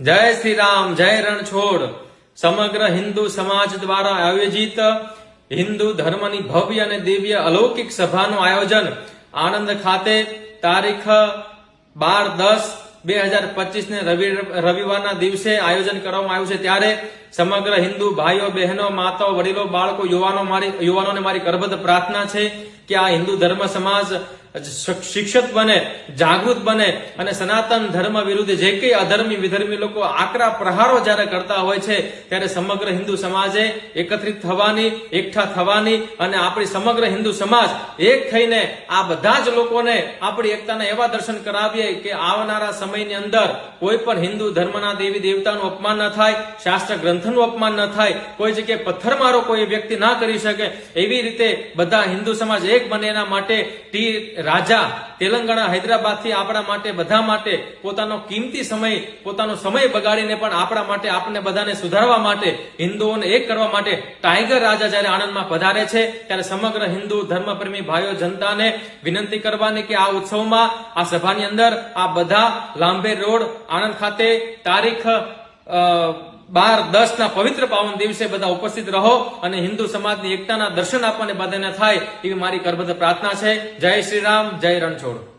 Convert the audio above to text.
જય શ્રી રામ જય રણછોડ. સમગ્ર હિન્દુ સમાજ દ્વારા આયોજિત હિન્દુ ધર્મની ભવ્ય અને દિવ્ય અલૌકિક સભાનું આયોજન આણંદ ખાતે તારીખ બાર દસ બે હજાર પચીસ ને રવિ રવિવારના દિવસે આયોજન કરવામાં આવ્યું છે. ત્યારે સમગ્ર હિન્દુ ભાઈઓ, બહેનો, માતાઓ, વડીલો, બાળકો, યુવાનો મારી યુવાનોને મારી કરબદ્ધ પ્રાર્થના છે કે આ હિન્દુ ધર્મ સમાજ શિક્ષિત બને, જાગૃત બને અને સનાતન ધર્મ વિરુદ્ધ જે કઈ અધર્મી વિધર્મી લોકો આકરા પ્રહારો જ્યારે કરતા હોય છે, ત્યારે સમગ્ર હિન્દુ સમાજે એકત્રિત થવાની, એકઠા થવાની અને આપણી સમગ્ર હિન્દુ સમાજ એક થઈને આ બધા જ લોકોને આપણી એકતાના એવા દર્શન કરાવીએ કે આવનારા સમયની અંદર કોઈ પણ હિન્દુ ધર્મના દેવી દેવતાનું અપમાન ન થાય, શાસ્ત્ર ગ્રંથનું અપમાન ન થાય, કોઈ જગ્યાએ પથ્થરમારો કોઈ વ્યક્તિ ના કરી શકે, એવી રીતે બધા હિન્દુ સમાજ એક બને એના માટે ટી રાજા તેલંગાણા હૈદરાબાદથી આપણા માટે બધા માટે પોતાનો કિંમતી સમય, પોતાનો સમય બગાડીને પણ આપણા માટે આપણે બધાને સુધારવા માટે, હિન્દુઓને એક કરવા માટે ટાઈગર રાજા જ્યારે આણંદમાં પધારે છે, ત્યારે સમગ્ર હિન્દુ ધર્મપ્રેમી ભાઈઓ જનતાને વિનંતી કરવાની કે આ ઉત્સવમાં, આ સભાની અંદર આ બધા લાંબે રોડ, આણંદ ખાતે તારીખ બાર દસ ના પવિત્ર પાવન દિવસે બધા ઉપસ્થિત રહો અને હિન્દુ સમાજની એકતાના દર્શન આપવાને બધાને થાય એવી મારી કરબદ્ધ પ્રાર્થના છે. જય શ્રી રામ, જય રણછોડ.